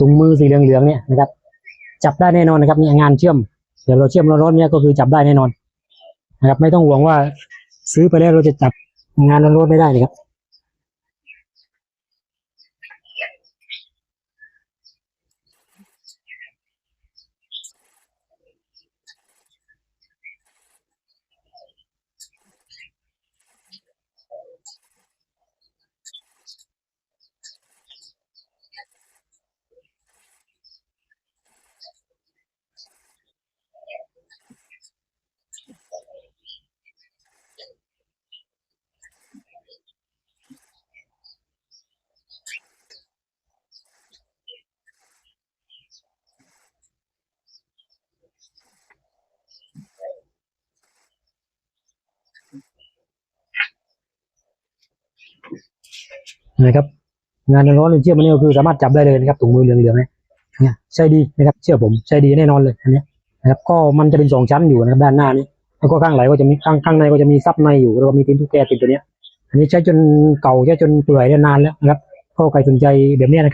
ถุงมือสีเหลืองๆเนี่ยนะครับ จับได้แน่นอนนะครับเนี่ยงานเชื่อมเดี๋ยวเราเชื่อมร้อนๆเนี่ยก็คือจับได้แน่นอนนะครับ ไม่ต้องห่วงว่าซื้อไปแล้วเราจะจับงานร้อนๆไม่ได้นะครับ นะครับ งานร้อนๆเชื่อมมันนี่ก็คือสามารถจับได้เลยนะครับถุงมือเหลืองๆเนี่ยใช่ดีนะครับเชื่อผมใช่ดีแน่นอนเลยอันนี้นะครับ ก็มันจะเป็นสองชั้นอยู่นะครับด้านหน้านี้แล้วก็ข้างไหลก็จะมีข้างข้างในก็จะมีซับในอยู่แล้วก็มีตีนทุกแกติดตัวเนี้ย อันนี้ใช้จนเก่าใช้จนเปื่อยได้นานแล้วนะครับก็ใครสนใจแบบนี้นะครับ